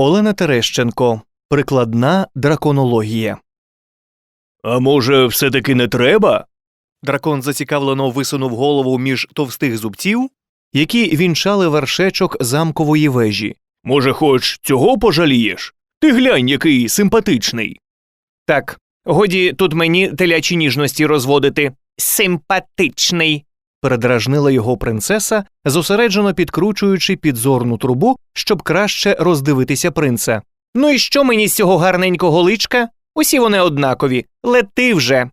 Олена Терещенко. Прикладна драконологія. А може, все-таки не треба? Дракон зацікавлено висунув голову між товстих зубців, які вінчали вершечок замкової вежі. Може, хоч цього пожалієш? Ти глянь, який симпатичний. Так, годі тут мені телячі ніжності розводити. Симпатичний. Передражнила його принцеса, зосереджено підкручуючи підзорну трубу, щоб краще роздивитися принца. Ну і що мені з цього гарненького личка? Усі вони однакові. Лети вже.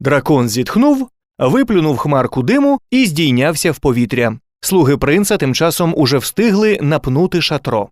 Дракон зітхнув, виплюнув хмарку диму і здійнявся в повітря. Слуги принца тим часом уже встигли напнути шатро.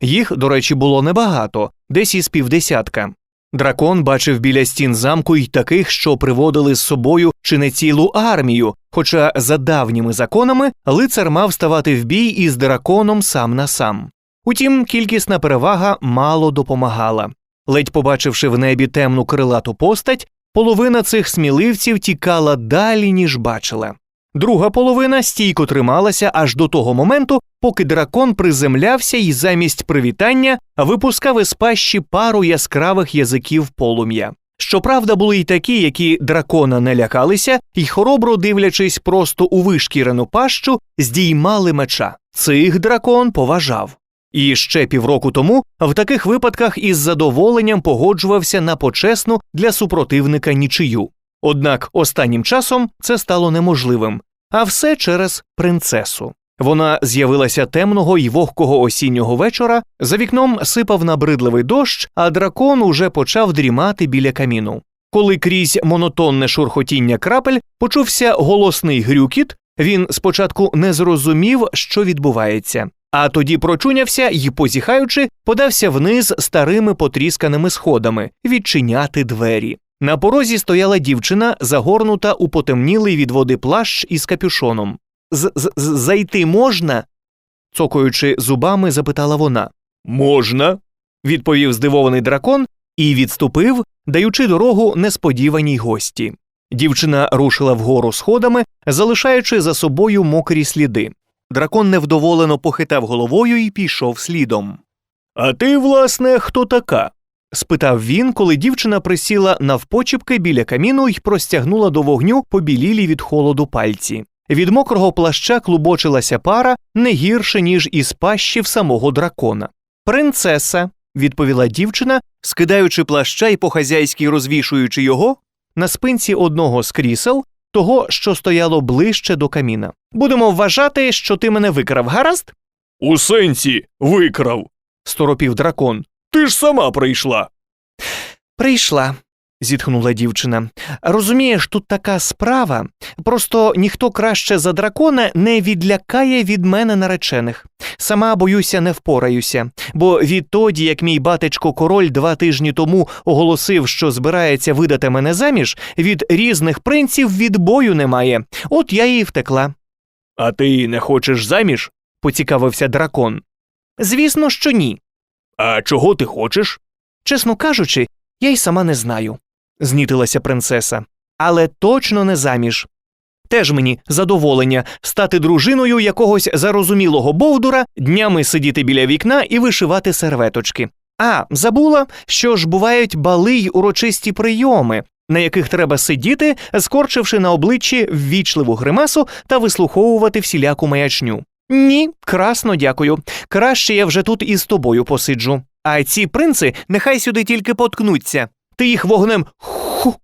Їх, до речі, було небагато, десь із півдесятка. Дракон бачив біля стін замку й таких, що приводили з собою чи не цілу армію, хоча за давніми законами лицар мав ставати в бій із драконом сам на сам. Утім, кількісна перевага мало допомагала. Ледь побачивши в небі темну крилату постать, половина цих сміливців тікала далі, ніж бачила. Друга половина стійко трималася аж до того моменту, поки дракон приземлявся і замість привітання випускав із пащі пару яскравих язиків полум'я. Щоправда, були й такі, які дракона не лякалися, і хоробро дивлячись просто у вишкірену пащу, здіймали меча. Цих дракон поважав. І ще півроку тому в таких випадках із задоволенням погоджувався на почесну для супротивника нічию. Однак останнім часом це стало неможливим, а все через принцесу. Вона з'явилася темного й вогкого осіннього вечора, за вікном сипав набридливий дощ, а дракон уже почав дрімати біля каміну. Коли крізь монотонне шурхотіння крапель почувся голосний грюкіт, він спочатку не зрозумів, що відбувається, а тоді прочунявся й, позіхаючи, подався вниз старими потрісканими сходами відчиняти двері. На порозі стояла дівчина, загорнута у потемнілий від води плащ із капюшоном. З з зайти можна? цокаючи зубами, запитала вона. Можна. Відповів здивований дракон і відступив, даючи дорогу несподіваній гості. Дівчина рушила вгору сходами, залишаючи за собою мокрі сліди. Дракон невдоволено похитав головою і пішов слідом. А ти, власне, хто така? Спитав він, коли дівчина присіла навпочіпки біля каміну й простягнула до вогню побілілі від холоду пальці. Від мокрого плаща клубочилася пара не гірше, ніж із пащів самого дракона. Принцеса, відповіла дівчина, скидаючи плаща і по-хазяйськи розвішуючи його на спинці одного з крісел, того, що стояло ближче до каміна. Будемо вважати, що ти мене викрав, гаразд? У сенсі викрав. сторопів дракон. Ти ж сама прийшла. Прийшла, зітхнула дівчина. Розумієш, тут така справа. Просто ніхто краще за дракона не відлякає від мене наречених. Сама боюся, не впораюся, бо відтоді, як мій батечко король два тижні тому оголосив, що збирається видати мене заміж, від різних принців відбою немає. От я і втекла. А ти не хочеш заміж? поцікавився дракон. Звісно, що ні. А чого ти хочеш? Чесно кажучи, я й сама не знаю, знітилася принцеса, але точно не заміж. Теж мені задоволення стати дружиною якогось зарозумілого бовдура, днями сидіти біля вікна і вишивати серветочки. А, забула, що ж бувають бали й урочисті прийоми, на яких треба сидіти, скорчивши на обличчі ввічливу гримасу та вислуховувати всіляку маячню. Ні, красно дякую. Краще я вже тут із тобою посиджу. А ці принци нехай сюди тільки поткнуться. Ти їх вогнем ху.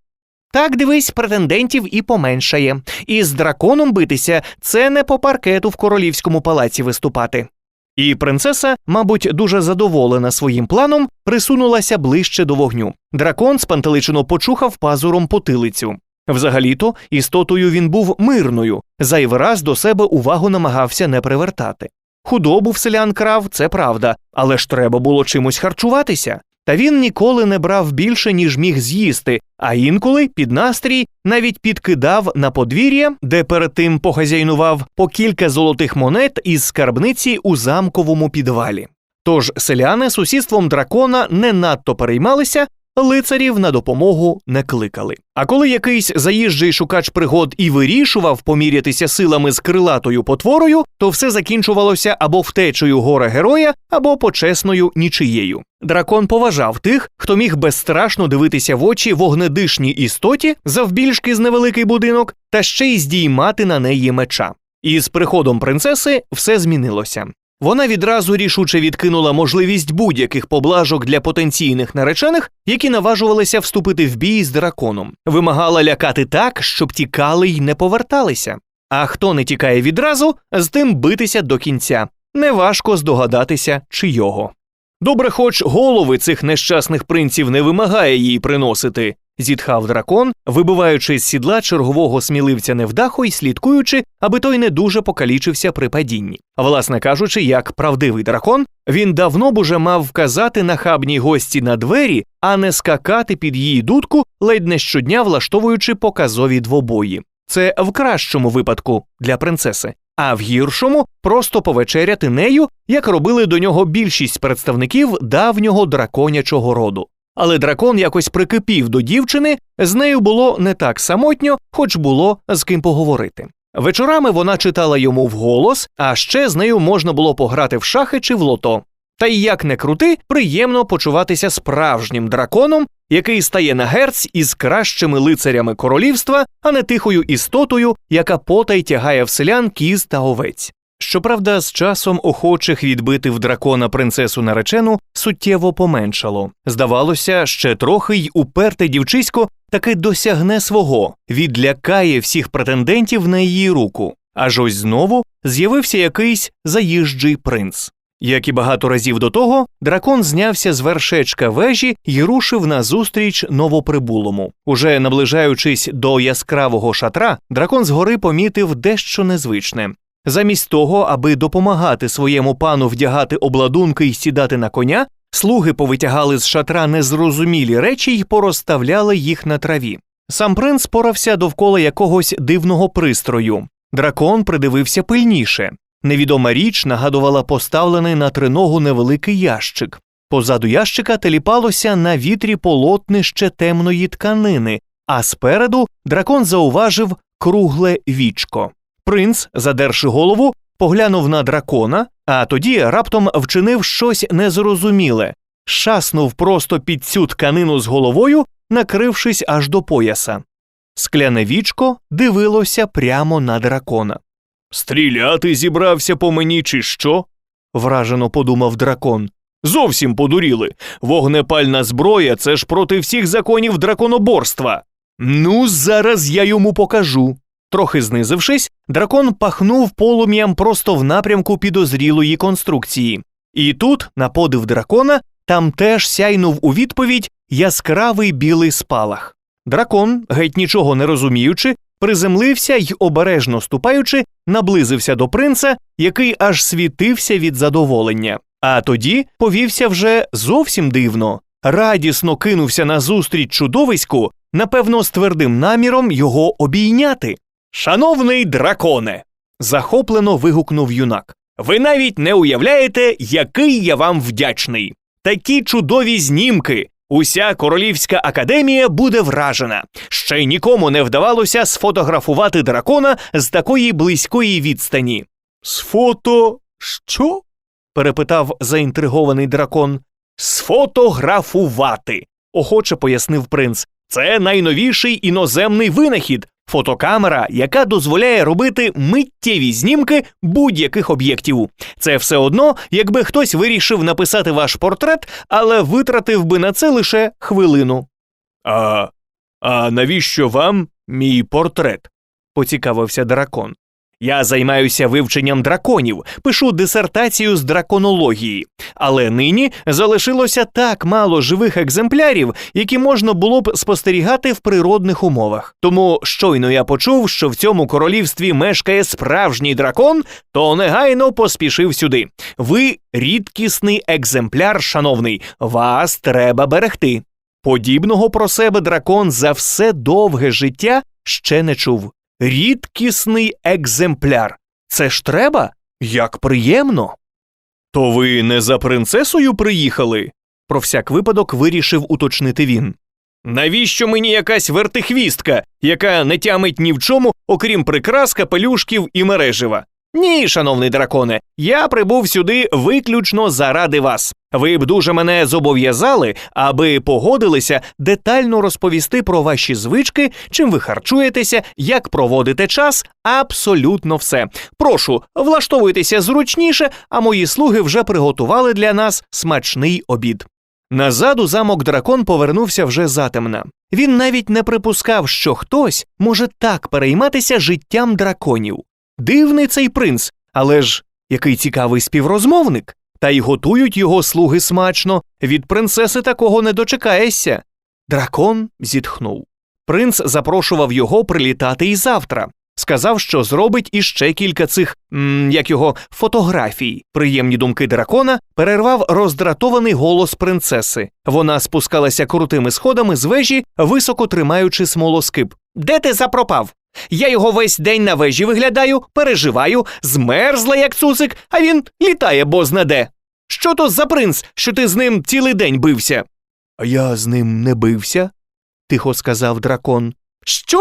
Так дивись, претендентів і поменшає. І з драконом битися це не по паркету в королівському палаці виступати. І принцеса, мабуть, дуже задоволена своїм планом, присунулася ближче до вогню. Дракон спантеличено почухав пазуром потилицю. Взагалі-то істотою він був мирною, зайвий раз до себе увагу намагався не привертати. Худобу в селян крав, це правда, але ж треба було чимось харчуватися. Та він ніколи не брав більше, ніж міг з'їсти, а інколи під настрій навіть підкидав на подвір'я, де перед тим похазяйнував по кілька золотих монет із скарбниці у замковому підвалі. Тож селяни сусідством дракона не надто переймалися, лицарів на допомогу не кликали. А коли якийсь заїжджий шукач пригод і вирішував помірятися силами з крилатою потворою, то все закінчувалося або втечею горе героя, або почесною нічиєю. Дракон поважав тих, хто міг безстрашно дивитися в очі вогнедишній істоті завбільшки з невеликий будинок, та ще й здіймати на неї меча. І з приходом принцеси все змінилося. Вона відразу рішуче відкинула можливість будь-яких поблажок для потенційних наречених, які наважувалися вступити в бій з драконом, вимагала лякати так, щоб тікали й не поверталися. А хто не тікає відразу, з тим битися до кінця. Неважко здогадатися, чийого. Добре, хоч голови цих нещасних принців не вимагає їй приносити, зітхав дракон, вибиваючи з сідла чергового сміливця невдаху і слідкуючи, аби той не дуже покалічився при падінні. Власне кажучи, як правдивий дракон, він давно б уже мав вказати нахабній гості на двері, а не скакати під її дудку, ледь не щодня влаштовуючи показові двобої. Це в кращому випадку для принцеси, а в гіршому просто повечеряти нею, як робили до нього більшість представників давнього драконячого роду. Але дракон якось прикипів до дівчини, з нею було не так самотньо, хоч було з ким поговорити. Вечорами вона читала йому вголос, а ще з нею можна було пограти в шахи чи в лото. Та й як не крути, приємно почуватися справжнім драконом, який стає на герць із кращими лицарями королівства, а не тихою істотою, яка потай тягає в селян кіз та овець. Щоправда, з часом охочих відбити в дракона принцесу наречену суттєво поменшало. Здавалося, ще трохи й уперте дівчисько таки досягне свого, відлякає всіх претендентів на її руку. Аж ось знову з'явився якийсь заїжджий принц. Як і багато разів до того, дракон знявся з вершечка вежі і рушив назустріч новоприбулому. Уже наближаючись до яскравого шатра, дракон згори помітив дещо незвичне. Замість того, аби допомагати своєму пану вдягати обладунки й сідати на коня, слуги повитягали з шатра незрозумілі речі й порозставляли їх на траві. Сам принц порався довкола якогось дивного пристрою. Дракон придивився пильніше. Невідома річ нагадувала поставлений на триногу невеликий ящик. Позаду ящика теліпалося на вітрі полотнище темної тканини, а спереду дракон зауважив кругле вічко. Принц, задерши голову, поглянув на дракона, а тоді раптом вчинив щось незрозуміле, шаснув просто під цю тканину з головою, накрившись аж до пояса. Скляне вічко дивилося прямо на дракона. Стріляти зібрався по мені, чи що? Вражено подумав дракон. Зовсім подуріли. Вогнепальна зброя це ж проти всіх законів драконоборства. Ну, зараз я йому покажу. Трохи знизившись, дракон пахнув полум'ям просто в напрямку підозрілої конструкції. І тут, на подив дракона, там теж сяйнув у відповідь яскравий білий спалах. Дракон, геть нічого не розуміючи, приземлився й, обережно ступаючи, наблизився до принца, який аж світився від задоволення. А тоді повівся вже зовсім дивно, радісно кинувся назустріч чудовиську, напевно, з твердим наміром його обійняти. Шановний драконе, Захоплено вигукнув юнак. ви навіть не уявляєте, який я вам вдячний. Такі чудові знімки. Уся королівська академія буде вражена. Ще й нікому не вдавалося сфотографувати дракона з такої близької відстані. З фото. що? перепитав заінтригований дракон. Сфотографувати. Охоче пояснив принц. Це найновіший іноземний винахід. Фотокамера, яка дозволяє робити миттєві знімки будь-яких об'єктів. Це все одно, якби хтось вирішив написати ваш портрет, але витратив би на це лише хвилину. А, а навіщо вам мій портрет? поцікавився дракон. Я займаюся вивченням драконів, пишу дисертацію з драконології. Але нині залишилося так мало живих екземплярів, які можна було б спостерігати в природних умовах. Тому щойно я почув, що в цьому королівстві мешкає справжній дракон, то негайно поспішив сюди. Ви рідкісний екземпляр, шановний, вас треба берегти. Подібного про себе дракон за все довге життя ще не чув. Рідкісний екземпляр. Це ж треба? Як приємно. То ви не за принцесою приїхали? Про всяк випадок вирішив уточнити він. Навіщо мені якась вертихвістка, яка не тямить ні в чому, окрім прикрас, капелюшків і мережива? Ні, шановний драконе, я прибув сюди виключно заради вас. Ви б дуже мене зобов'язали, аби погодилися детально розповісти про ваші звички, чим ви харчуєтеся, як проводите час, абсолютно все. Прошу, влаштовуйтеся зручніше, а мої слуги вже приготували для нас смачний обід. Назад у замок дракон повернувся вже затемна. Він навіть не припускав, що хтось може так перейматися життям драконів. Дивний цей принц, але ж який цікавий співрозмовник. Та й готують його слуги смачно, від принцеси такого не дочекаєшся. Дракон зітхнув. Принц запрошував його прилітати і завтра. Сказав, що зробить іще кілька цих, м, як його, фотографій. Приємні думки дракона перервав роздратований голос принцеси. Вона спускалася крутими сходами з вежі, високо тримаючи смолоскип. Де ти запропав? Я його весь день на вежі виглядаю, переживаю, змерзла, як цуцик, а він літає бозна де. Що то за принц, що ти з ним цілий день бився? А я з ним не бився, тихо сказав дракон. Що?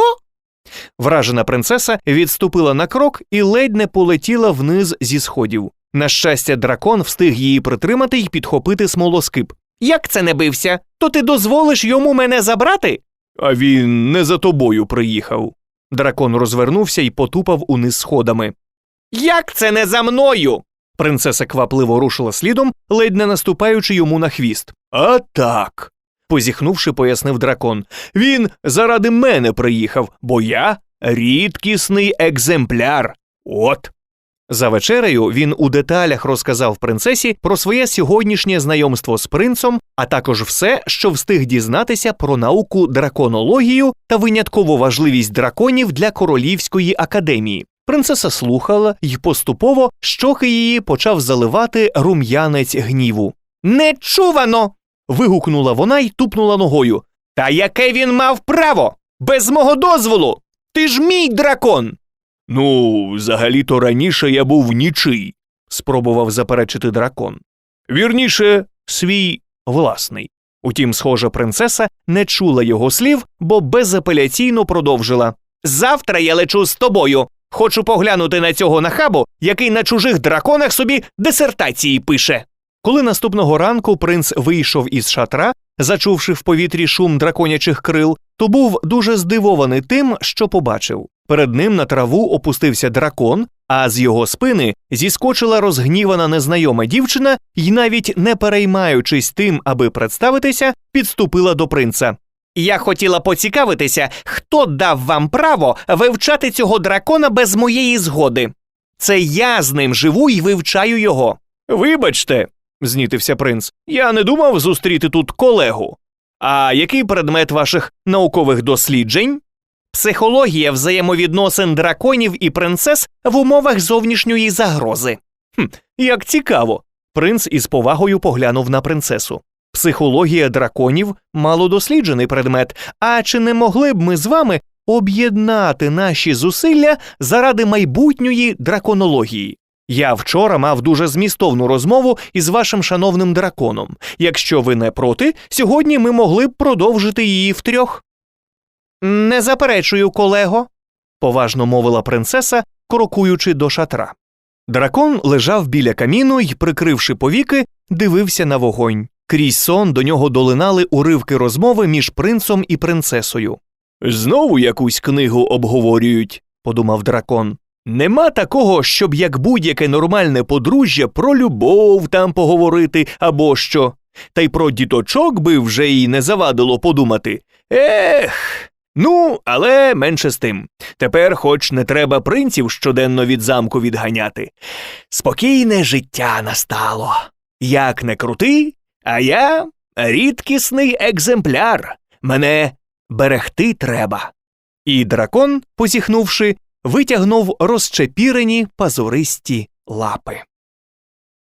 Вражена принцеса відступила на крок і ледь не полетіла вниз зі сходів. На щастя, дракон встиг її притримати й підхопити смолоскип. Як це не бився? То ти дозволиш йому мене забрати? А він не за тобою приїхав. Дракон розвернувся і потупав униз сходами. Як це не за мною? Принцеса квапливо рушила слідом, ледь не наступаючи йому на хвіст. А так. позіхнувши, пояснив дракон. Він заради мене приїхав, бо я рідкісний екземпляр. От. За вечерею він у деталях розказав принцесі про своє сьогоднішнє знайомство з принцом, а також все, що встиг дізнатися про науку драконологію та виняткову важливість драконів для королівської академії. Принцеса слухала й поступово щоки її почав заливати рум'янець гніву. Нечувано. Вигукнула вона й тупнула ногою. Та яке він мав право? Без мого дозволу. Ти ж мій дракон. Ну, взагалі-то раніше я був нічий, спробував заперечити дракон. Вірніше, свій власний. Утім, схоже, принцеса не чула його слів, бо безапеляційно продовжила. Завтра я лечу з тобою. Хочу поглянути на цього нахабу, який на чужих драконах собі дисертації пише. Коли наступного ранку принц вийшов із шатра, зачувши в повітрі шум драконячих крил, то був дуже здивований тим, що побачив. Перед ним на траву опустився дракон, а з його спини зіскочила розгнівана незнайома дівчина і, навіть не переймаючись тим, аби представитися, підступила до принца. Я хотіла поцікавитися, хто дав вам право вивчати цього дракона без моєї згоди. Це я з ним живу і вивчаю його. Вибачте, знітився принц, я не думав зустріти тут колегу. А який предмет ваших наукових досліджень? Психологія взаємовідносин драконів і принцес в умовах зовнішньої загрози. Хм, як цікаво. Принц із повагою поглянув на принцесу. Психологія драконів малодосліджений предмет. А чи не могли б ми з вами об'єднати наші зусилля заради майбутньої драконології? Я вчора мав дуже змістовну розмову із вашим шановним драконом. Якщо ви не проти, сьогодні ми могли б продовжити її втрьох. Не заперечую, колего. поважно мовила принцеса, крокуючи до шатра. Дракон лежав біля каміну й, прикривши повіки, дивився на вогонь. Крізь сон до нього долинали уривки розмови між принцом і принцесою. Знову якусь книгу обговорюють, подумав дракон. Нема такого, щоб як будь-яке нормальне подружжя про любов там поговорити або що. Та й про діточок би вже й не завадило подумати. Ех. Ну, але менше з тим. Тепер, хоч не треба принців щоденно від замку відганяти. Спокійне життя настало. Як не крути, а я рідкісний екземпляр. Мене берегти треба. І дракон, позіхнувши, витягнув розчепірені пазуристі лапи.